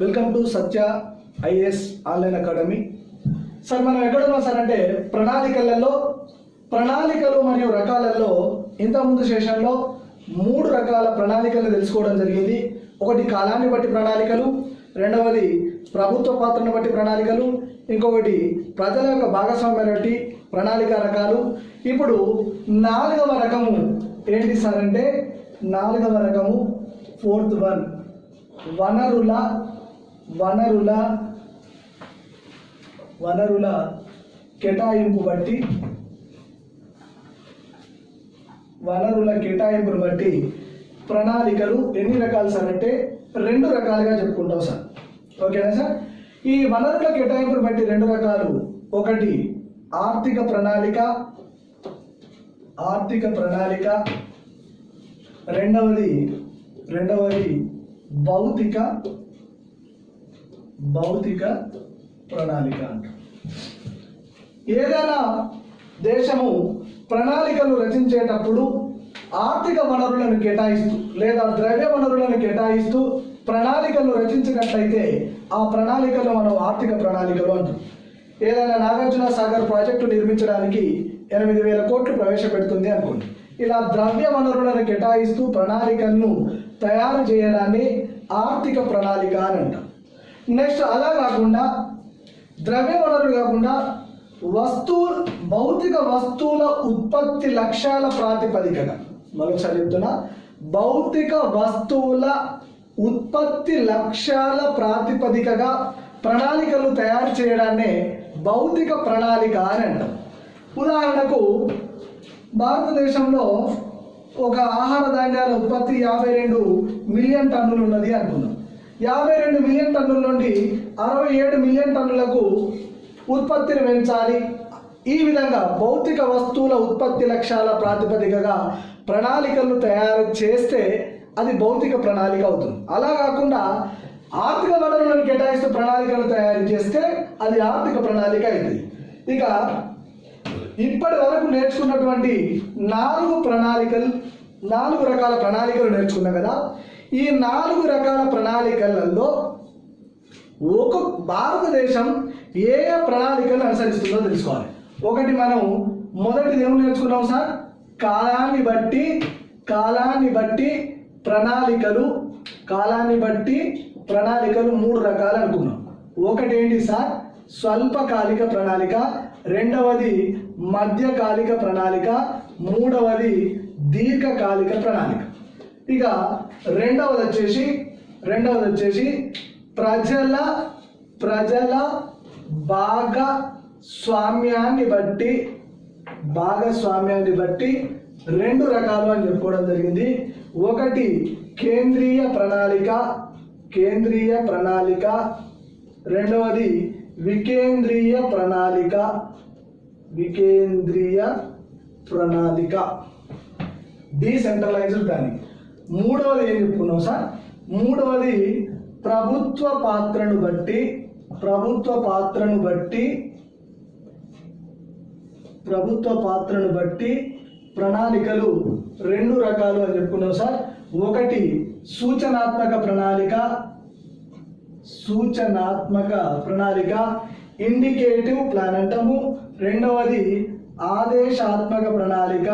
Welcome to Satya IAS online academy. Sir మనం ఎక్కడున్నాం sir అంటే ప్రణాళికలలో ప్రణాళికలు మరియు రకాలలో ఇంతకుముందు సెషన్లో మూడు రకాల ప్రణాళికలు తెలుసుకోవడం జరిగింది. ఒకటి కాలాన్ని బట్టి ప్రణాళికలు రెండవది ప్రభుత్వ పాత్రను బట్టి ప్రణాళికలు ఇంకొకటి ప్రజల యొక్క భాగస్వామ్యాన్ని బట్టి ప్రణాళిక రకాలు. ఇప్పుడు నాలుగవ రకము ఏంటి సార్ అంటే నాలుగవ రకము ఫోర్త్ వన్. వనరుల వనరుల వనరుల కేటాయింపు బట్టి వనరుల కేటాయింపును బట్టి ప్రణాళికలు ఎన్ని రకాలు సార్? అంటే రెండు రకాలుగా చెప్పుకుంటాం సార్. ఓకేనా సార్? ఈ వనరుల కేటాయింపును బట్టి రెండు రకాలు. ఒకటి ఆర్థిక ప్రణాళిక. ఆర్థిక ప్రణాళిక. రెండవది రెండవది భౌతిక. భౌతిక ప్రణాళిక అంట. ఏదైనా దేశము ప్రణాళికలు రచించేటప్పుడు ఆర్థిక వనరులను కేటాయిస్తూ లేదా ద్రవ్య వనరులను కేటాయిస్తూ ప్రణాళికలు రచించినట్లయితే ఆ ప్రణాళికలు మనం ఆర్థిక ప్రణాళికలు అంటాం. ఏదైనా నాగార్జున సాగర్ ప్రాజెక్టు నిర్మించడానికి ఎనిమిది వేల కోట్లు ప్రవేశపెడుతుంది అనుకోండి. ఇలా ద్రవ్య వనరులను కేటాయిస్తూ ప్రణాళికలను తయారు చేయడాన్ని ఆర్థిక ప్రణాళిక అని అంటాం. నెక్స్ట్ అలా కాకుండా ద్రవ్య వనరులు కాకుండా వస్తువు భౌతిక వస్తువుల ఉత్పత్తి లక్ష్యాల ప్రాతిపదికగా మరొకసారి చెప్తున్నా భౌతిక వస్తువుల ఉత్పత్తి లక్ష్యాల ప్రాతిపదికగా ప్రణాళికలు తయారు చేయడాన్నే భౌతిక ప్రణాళిక అని అంటాం. ఉదాహరణకు భారతదేశంలో ఒక ఆహార ధాన్యాల ఉత్పత్తి యాభై రెండు మిలియన్ టన్నులు ఉన్నది అనుకుందాం. యాభై రెండు మిలియన్ టన్నుల నుండి అరవై ఏడు మిలియన్ టన్నులకు ఉత్పత్తిని పెంచాలి. ఈ విధంగా భౌతిక వస్తువుల ఉత్పత్తి లక్ష్యాల ప్రాతిపదికగా ప్రణాళికలను తయారు చేస్తే అది భౌతిక ప్రణాళిక అవుతుంది. అలా కాకుండా ఆర్థిక వనరులను కేటాయిస్తూ ప్రణాళికలు తయారు చేస్తే అది ఆర్థిక ప్రణాళిక అవుతుంది ఇక ఇప్పటి వరకు నేర్చుకున్నటువంటి నాలుగు ప్రణాళికలు నాలుగు రకాల ప్రణాళికలు నేర్చుకున్నాం కదా. ఈ నాలుగు రకాల ప్రణాళికలలో ఒక భారతదేశం ఏ ఏ ప్రణాళికలు అనుసరిస్తుందో తెలుసుకోవాలి. ఒకటి మనం మొదటిది ఏం నేర్చుకున్నాం సార్? కాలాన్ని బట్టి కాలాన్ని బట్టి ప్రణాళికలు కాలాన్ని బట్టి ప్రణాళికలు మూడు రకాలు అనుకున్నాం. ఒకటి ఏంటి సార్? స్వల్పకాలిక ప్రణాళిక రెండవది మధ్యకాలిక ప్రణాళిక మూడవది దీర్ఘకాలిక ప్రణాళిక. ఇక రెండవది వచ్చేసి రెండవది వచ్చేసి ప్రజల ప్రజల భాగస్వామ్యాన్ని బట్టి భాగస్వామ్యాన్ని బట్టి రెండు రకాలు అని చెప్పుకోవడం జరిగింది. ఒకటి కేంద్రీయ ప్రణాళిక కేంద్రీయ ప్రణాళిక. రెండవది వికేంద్రీయ ప్రణాళిక వికేంద్రీయ ప్రణాళిక. Decentralised planning. మూడవది ఏం చెప్పుకున్నాం సార్? మూడవది ప్రభుత్వ పాత్రను బట్టి ప్రభుత్వ పాత్రను బట్టి ప్రభుత్వ పాత్రను బట్టి ప్రణాళికలు రెండు రకాలు అని చెప్పుకున్నాం సార్. ఒకటి సూచనాత్మక ప్రణాళిక సూచనాత్మక ప్రణాళిక ఇండికేటివ్ ప్లాన్ అంటాము. రెండవది ఆదేశాత్మక ప్రణాళిక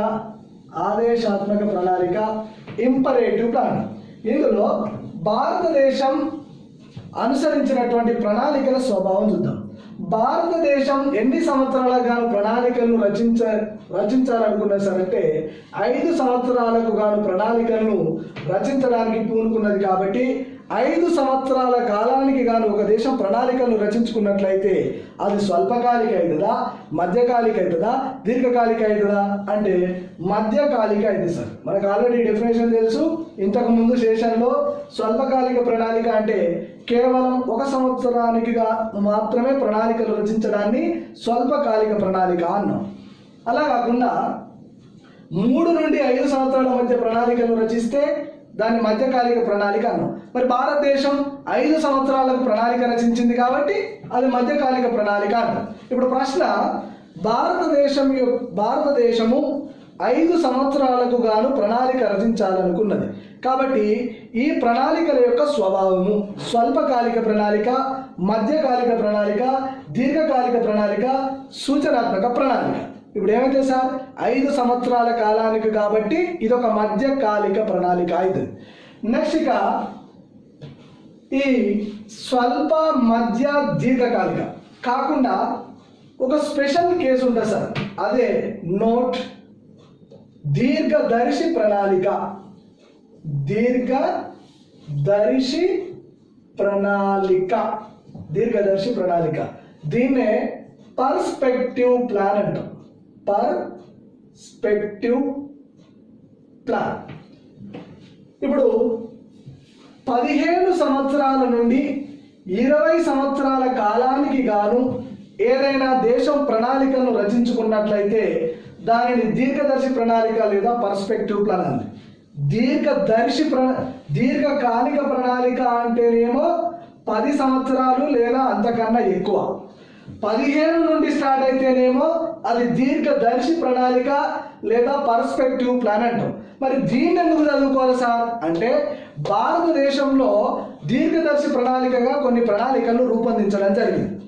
ఆదేశాత్మక ప్రణాళిక ఇంపరేటివ్ ప్లాన్. ఇందులో భారతదేశం అనుసరించినటువంటి ప్రణాళికల స్వభావం చూద్దాం. భారతదేశం ఎన్ని సంవత్సరాలకు గాను ప్రణాళికలను రచించ రచించాలనుకున్నా సరంటే ఐదు సంవత్సరాలకు గాను ప్రణాళికలను రచించడానికి పూనుకున్నది కాబట్టి ఐదు సంవత్సరాల కాలానికి గాను ఒక దేశం ప్రణాళికలను రచించుకున్నట్లయితే అది స్వల్పకాలిక అవుతుందా మధ్యకాలిక అవుతుందా దీర్ఘకాలిక అవుతుందా అంటే మధ్యకాలిక అయింది సార్. మనకు ఆల్రెడీ డెఫినేషన్ తెలుసు. ఇంతకు ముందు సెషన్లో స్వల్పకాలిక ప్రణాళిక అంటే కేవలం ఒక సంవత్సరానికిగా మాత్రమే ప్రణాళికలు రచించడాన్ని స్వల్పకాలిక ప్రణాళిక అన్నాం. అలా కాకుండా మూడు నుండి ఐదు సంవత్సరాల మధ్య ప్రణాళికలు రచిస్తే దాన్ని మధ్యకాలిక ప్రణాళిక అన్నాం. మరి భారతదేశం ఐదు సంవత్సరాలకు ప్రణాళిక రచించింది కాబట్టి అది మధ్యకాలిక ప్రణాళిక అన్నాం. ఇప్పుడు ప్రశ్న భారతదేశం యొక్క భారతదేశము ఐదు సంవత్సరాలకు గాను ప్రణాళిక రచించాలనుకున్నది. కాబట్టి ఈ ప్రణాళికల యొక్క స్వభావము స్వల్పకాలిక ప్రణాళిక మధ్యకాలిక ప్రణాళిక దీర్ఘకాలిక ప్రణాళిక సూచనాత్మక ప్రణాళిక. ఇప్పుడు ఏమైతే సార్ ఐదు సంవత్సరాల కాలానికి కాబట్టి ఇది ఒక మధ్యకాలిక ప్రణాళిక ఇది నెక్స్ట్ ఇక ఈ స్వల్ప మధ్య దీర్ఘకాలిక. కాకుండా ఒక స్పెషల్ కేసు ఉంటుంది సార్. అదే నోట్ దీర్ఘదర్శి ప్రణాళిక. దీర్ఘదర్శి ప్రణాళిక. దీర్ఘదర్శి ప్రణాళిక. దీన్నే పర్స్పెక్టివ్ ప్లాన్ అంటాం. పర్స్పెక్టివ్ ప్లాన్ ఇప్పుడు పదిహేను సంవత్సరాల నుండి ఇరవై సంవత్సరాల కాలానికి గాను ఏదైనా దేశం ప్రణాళికను రచించుకున్నట్లయితే దానిని దీర్ఘదర్శి ప్రణాళిక లేదా పర్స్పెక్టివ్ ప్రణాళిక దీర్ఘదర్శి ప్ర దీర్ఘకాలిక ప్రణాళిక అంటేనేమో పది సంవత్సరాలు లేదా అంతకన్నా ఎక్కువ. పదిహేను నుండి స్టార్ట్ అయితేనేమో అది దీర్ఘదర్శి ప్రణాళిక లేదా పర్స్పెక్టివ్ ప్లాన్ అంటాం. మరి దీన్ని ఎందుకు చదువుకోవాలి సార్? అంటే భారతదేశంలో దీర్ఘదర్శి ప్రణాళికగా కొన్ని ప్రణాళికలను రూపొందించడం జరిగింది.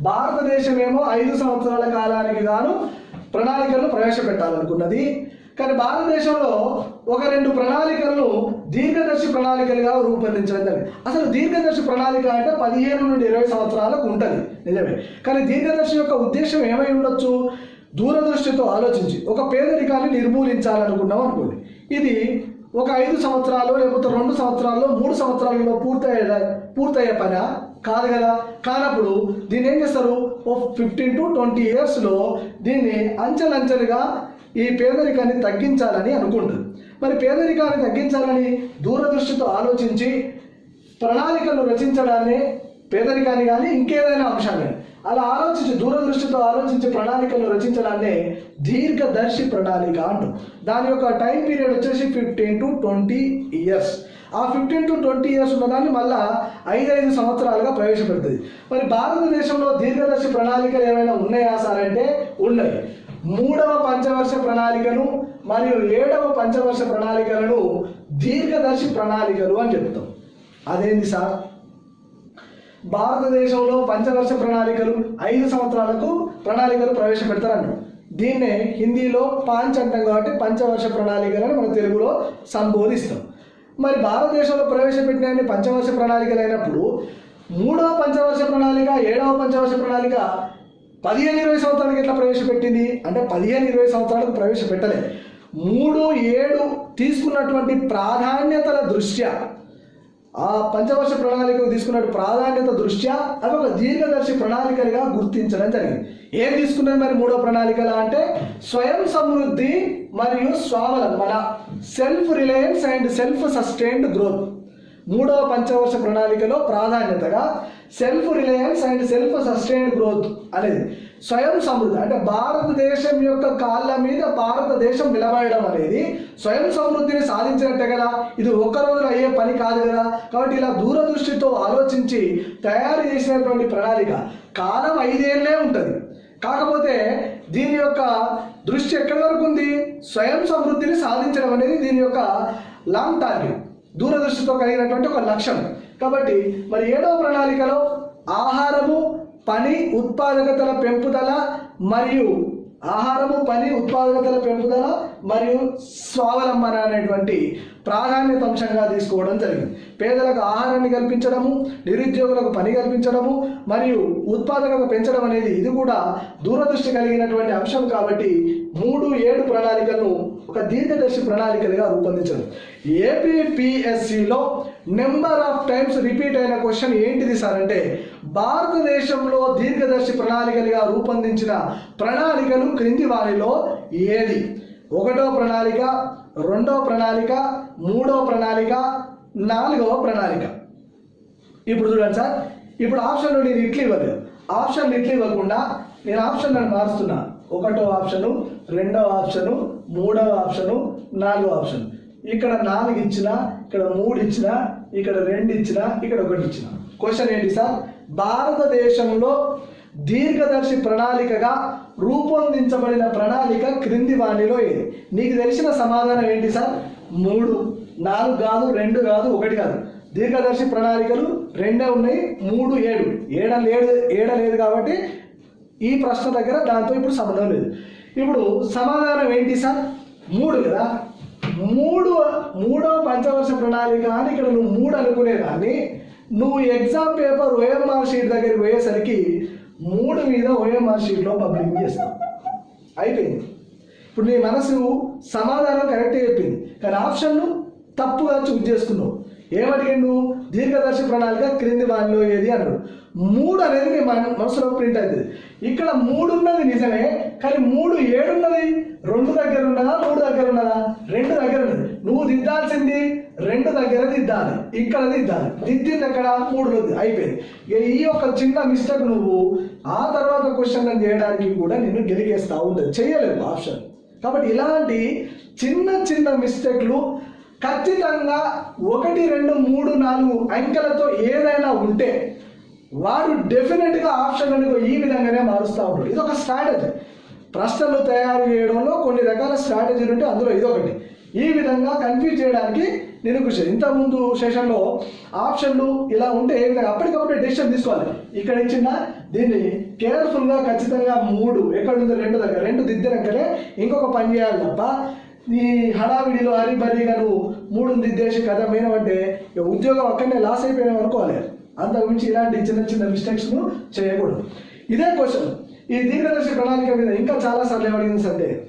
భారతదేశం ఏమో ఐదు సంవత్సరాల కాలానికి గాను ప్రణాళికలను ప్రవేశపెట్టాలనుకున్నది. కానీ భారతదేశంలో ఒక రెండు ప్రణాళికలను దీర్ఘదర్శి ప్రణాళికలుగా రూపొందించడం జరిగింది. అసలు దీర్ఘదర్శి ప్రణాళిక అంటే పదిహేను నుండి ఇరవై సంవత్సరాలకు ఉంటుంది. నిజమే. కానీ దీర్ఘదర్శి యొక్క ఉద్దేశం ఏమై ఉండొచ్చు? దూరదృష్టితో ఆలోచించి. ఒక పేదరికాన్ని నిర్మూలించాలనుకున్నాం అనుకోండి. ఇది ఒక ఐదు సంవత్సరాలు లేకపోతే రెండు సంవత్సరాల్లో మూడు సంవత్సరాలలో పూర్తయ్యే పూర్తయ్యే పని? కాదు కదా. కానప్పుడు దీన్ని ఏం చేస్తారు? ఓ ఫిఫ్టీన్ టు ట్వంటీ ఇయర్స్లో దీన్ని అంచెలంచెలుగా ఈ పేదరికాన్ని తగ్గించాలని అనుకుంటుంది మరి పేదరికాన్ని తగ్గించాలని దూరదృష్టితో ఆలోచించి ప్రణాళికలు రచించడాన్ని పేదరికాన్ని కానీ ఇంకేదైనా అంశాన్ని అలా ఆలోచించి దూరదృష్టితో ఆలోచించి ప్రణాళికలు రచించడాన్ని దీర్ఘదర్శి ప్రణాళిక అంటు. దాని యొక్క టైం పీరియడ్ వచ్చేసి ఫిఫ్టీన్ టు ట్వంటీ ఇయర్స్ ఆ ఫిఫ్టీన్ టు ట్వంటీ ఇయర్స్ ఉన్నదాన్ని మళ్ళా ఐదైదు సంవత్సరాలుగా ప్రవేశపెడుతుంది. మరి భారతదేశంలో దీర్ఘదర్శి ప్రణాళికలు ఏమైనా ఉన్నాయా సార్ అంటే ఉన్నాయి. మూడవ పంచవర్ష ప్రణాళికను మరియు ఏడవ పంచవర్ష ప్రణాళికలను దీర్ఘదర్శి ప్రణాళికలు అని చెప్తాం. అదేంటి సార్? భారతదేశంలో పంచవర్ష ప్రణాళికలు ఐదు సంవత్సరాలకు ప్రణాళికలు ప్రవేశపెడతారన్నాడు దీన్నే హిందీలో పాంచ్ అంటాం కాబట్టి పంచవర్ష ప్రణాళికలను మన తెలుగులో సంబోధిస్తాం. మరి భారతదేశంలో ప్రవేశపెట్టిన పంచవర్ష ప్రణాళికలు అయినప్పుడు మూడవ పంచవర్ష ప్రణాళిక ఏడవ పంచవర్ష ప్రణాళిక పదిహేను ఇరవై సంవత్సరాలకు ఎట్లా ప్రవేశపెట్టింది? అంటే పదిహేను ఇరవై సంవత్సరాలకు ప్రవేశపెట్టలేదు మూడు ఏడు తీసుకున్నటువంటి ప్రాధాన్యతల దృష్ట్యా. ఆ పంచవర్ష ప్రణాళికకు తీసుకున్న ప్రాధాన్యత దృష్ట్యా అవి ఒక దీర్ఘదర్శి ప్రణాళికలుగా గుర్తించడం జరిగింది. ఏం తీసుకున్నది మరి మూడో ప్రణాళికల అంటే స్వయం సమృద్ధి మరియు స్వావలంబన self reliance and self sustained growth మూడవ పంచవర్ష ప్రణాళికలో ప్రాధాన్యతగా self reliance and self sustained growth అనేది స్వయం సమృద్ధి. అంటే భారతదేశం యొక్క కాళ్ళ మీద భారతదేశం నిలబడడం అనేది స్వయం సమృద్ధిని సాధించినట్టే కదా. ఇది ఒక్క రోజులో అయ్యే పని కాదు కదా. కాబట్టి ఇలా దూరదృష్టితో ఆలోచించి తయారు చేసినటువంటి ప్రణాళిక కాలం ఐదేళ్ళే ఉంటుంది. కాకపోతే దీని యొక్క దృష్టి ఎక్కడి వరకు ఉంది? స్వయం సమృద్ధిని సాధించడం అనేది దీని యొక్క లాంగ్ టార్గెట్. దూరదృష్టితో కలిగినటువంటి ఒక లక్ష్యం. కాబట్టి మరి ఏడవ ప్రణాళికలో ఆహారము పని ఉత్పాదకతల పెంపుదల మరియు ఆహారము పని ఉత్పాదకతల పెంపుదల మరియు స్వావలంబన అనేటువంటి ప్రాధాన్యత అంశంగా తీసుకోవడం జరిగింది. పేదలకు ఆహారాన్ని కల్పించడము నిరుద్యోగులకు పని కల్పించడము మరియు ఉత్పాదకత పెంచడం అనేది ఇది కూడా దూరదృష్టి కలిగినటువంటి అంశం కాబట్టి మూడు ఏడు ప్రణాళికలను ఒక దీర్ఘదర్శి ప్రణాళికలుగా రూపొందించారు. ఏపీపీఎస్సిలో నెంబర్ ఆఫ్ టైమ్స్ రిపీట్ అయిన క్వశ్చన్ ఏంటిది సార్ అంటే భారతదేశంలో దీర్ఘదర్శి ప్రణాళికలుగా రూపొందించిన ప్రణాళికలు క్రింది వారిలో ఏది? ఒకటో ప్రణాళిక రెండో ప్రణాళిక మూడో ప్రణాళిక నాలుగవ ప్రణాళిక. ఇప్పుడు చూడండి సార్ ఇప్పుడు ఆప్షన్లు నేను ఇట్లు ఇవ్వలేదు. ఆప్షన్ ఇట్లు ఇవ్వకుండా నేను ఆప్షన్లను మారుస్తున్నా. ఒకటో ఆప్షను రెండవ ఆప్షను మూడవ ఆప్షను నాలుగో ఆప్షన్. ఇక్కడ నాలుగు ఇచ్చిన ఇక్కడ మూడు ఇచ్చిన ఇక్కడ రెండు ఇచ్చిన ఇక్కడ ఒకటి ఇచ్చిన. క్వశ్చన్ ఏంటి సార్? భారతదేశంలో దీర్ఘదర్శి ప్రణాళికగా రూపొందించబడిన ప్రణాళిక క్రింది వాణిలో ఏది? నీకు తెలిసిన సమాధానం ఏంటి సార్? మూడు నాలుగు కాదు రెండు కాదు ఒకటి కాదు. దీర్ఘదర్శి ప్రణాళికలు రెండే ఉన్నాయి మూడు ఏడు. ఏడ లేడు ఏడ లేదు కాబట్టి ఈ ప్రశ్న దగ్గర దాంతో ఇప్పుడు సంబంధం లేదు. ఇప్పుడు సమాధానం ఏంటి సార్? మూడు కదా? మూడు మూడో పంచవర్ష ప్రణాళిక అని ఇక్కడ నువ్వు మూడు అనుకునేదాన్ని. నువ్వు ఎగ్జామ్ పేపర్ ఓఎంఆర్ షీట్ దగ్గరికి పోయేసరికి మూడు మీద ఓఎంఆర్ షీట్లో పబ్లిక్ చేస్తావు అయిపోయింది. ఇప్పుడు నీ మనసు సమాధానం కరెక్టే చెప్పింది. కానీ ఆప్షన్ను తప్పుగా చూజ్ చేసుకున్నావు. ఏమడిగిండు? దీర్ఘదర్శి ప్రణాళిక క్రింది వానిలో ఏది అన్నాడు మూడు అనేది నీ మన మనసులో ప్రింట్ అవుతుంది. ఇక్కడ మూడు ఉన్నది నిజమే కానీ మూడు ఏడున్నది? రెండు దగ్గర ఉన్నదా? మూడు దగ్గర ఉన్నదా? రెండు దగ్గర ఉన్నది. నువ్వు దిద్దాల్సింది రెండు దగ్గర దిద్దాలి. ఇక్కడ దిద్దాలి. దిద్దింది ఎక్కడ? మూడు ఉంది. అయిపోయింది. ఈ యొక్క చిన్న మిస్టేక్ నువ్వు ఆ తర్వాత క్వశ్చన్ చేయడానికి కూడా నిన్ను గెలిగేస్తా ఉంటుంది చేయలేవు ఆప్షన్ కాబట్టి ఇలాంటి చిన్న చిన్న మిస్టేక్లు ఖచ్చితంగా ఒకటి రెండు మూడు నాలుగు అంకెలతో ఏదైనా ఉంటే వాడు డెఫినెట్గా ఆప్షన్ అనుకో ఈ విధంగానే మారుస్తూ ఉంటాడు ఇది ఒక స్ట్రాటజీ. ప్రశ్నలు తయారు చేయడంలో కొన్ని రకాల స్ట్రాటజీలు ఉంటే అందులో ఇదొకటి. ఈ విధంగా కన్ఫ్యూజ్ చేయడానికి నేను కృషి ఇంతకుముందు సెషన్లో ఆప్షన్లు ఇలా ఉంటే ఏ విధంగా అప్పటికప్పుడు డెసిషన్ తీసుకోవాలి. ఇక్కడ ఇచ్చిన దీన్ని కేర్ఫుల్గా ఖచ్చితంగా మూడు ఎక్కడ ఉందో రెండు దగ్గర రెండు దిద్దినాకనే ఇంకొక పని చేయాలి తప్ప ఈ హడావిడిలో హరిబరిగా నువ్వు మూడు దిద్దేసి కథ మేనమంటే ఉద్యోగం అక్కడనే లాస్ అయిపోయినావు అనుకోవాలి. అంతకు మించి ఇలాంటి చిన్న చిన్న మిస్టేక్స్ను చేయకూడదు. ఇదే క్వశ్చన్ ఈ దీర్ఘదర్శి ప్రణాళిక మీద ఇంకా చాలా సార్లు ఏమడిగింది అంటే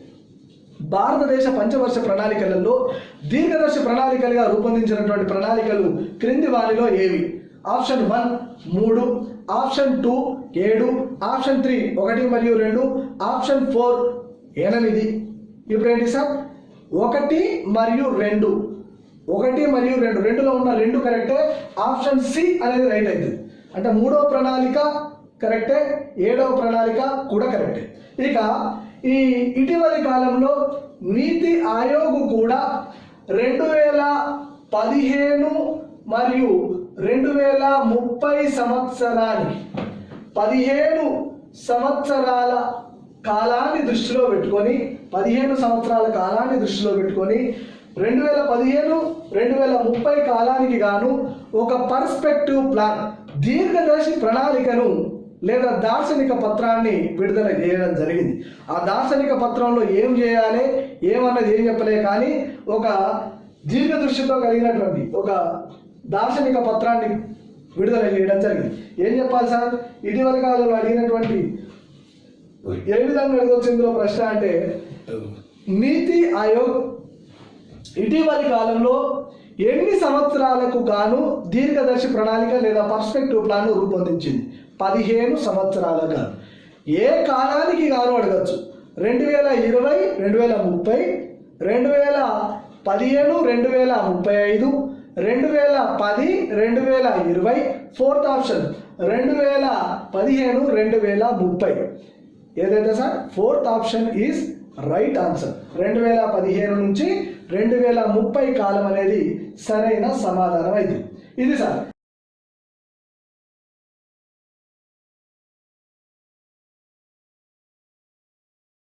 భారతదేశ పంచవర్ష ప్రణాళికలలో దీర్ఘదర్శి ప్రణాళికలుగా రూపొందించినటువంటి ప్రణాళికలు క్రింది వారిలో ఏవి? ఆప్షన్ వన్ మూడు. ఆప్షన్ టూ ఏడు. ఆప్షన్ త్రీ ఒకటి మరియు రెండు. ఆప్షన్ ఫోర్ ఎనిమిది. ఇప్పుడు ఏంటి సార్? ఒకటి మరియు రెండు. ఒకటి మరియు రెండు. రెండులో ఉన్న రెండు కరెక్టే ఆప్షన్ సి అనేది రైట్ అవుతుంది అంటే మూడో ప్రణాళిక కరెక్టే ఏడవ ప్రణాళిక కూడా కరెక్టే ఇక ఈ ఇటీవలి కాలంలో నీతి ఆయోగ్ కూడా రెండు వేల పదిహేను మరియు రెండు వేల ముప్పై సంవత్సరాన్ని పదిహేను సంవత్సరాల కాలాన్ని దృష్టిలో పెట్టుకొని పదిహేను సంవత్సరాల కాలాన్ని దృష్టిలో పెట్టుకొని రెండు వేల పదిహేను రెండు వేల ముప్పై కాలానికి గాను ఒక పర్స్పెక్టివ్ ప్లాన్ దీర్ఘదర్శి ప్రణాళికను లేదా దార్శనిక పత్రాన్ని విడుదల చేయడం జరిగింది. ఆ దార్శనిక పత్రంలో ఏం చేయాలి ఏమన్నది ఏం చెప్పలే కానీ ఒక దీర్ఘదృష్టితో కలిగినటువంటి ఒక దార్శనిక పత్రాన్ని విడుదల చేయడం జరిగింది. ఏం చెప్పాలి సార్? ఇటీవల కాలంలో అడిగినటువంటి ఏ విధంగా అడగవచ్చు ఇందులో ప్రశ్న అంటే నీతి ఆయోగ్ ఇటీవలి కాలంలో ఎన్ని సంవత్సరాలకు గాను దీర్ఘదర్శి ప్రణాళిక లేదా పర్స్పెక్టివ్ ప్లాన్ రూపొందించింది? పదిహేను సంవత్సరాలకు గాను. ఏ కాలానికి గాను అడగచ్చు. రెండు వేల ఇరవై రెండు వేల ముప్పై రెండు వేల పదిహేను రెండు వేల ముప్పై ఐదు రెండు వేల పది రెండు వేల ఇరవై ఫోర్త్ ఆప్షన్ రెండు వేల పదిహేను రెండు వేల ముప్పై. ఏదైతే sir? Fourth option is right answer రెండు వేల పదిహేను నుంచి రెండు వేల ముప్పై కాలం అనేది సరైన సమాధానం అయింది ఇది సార్.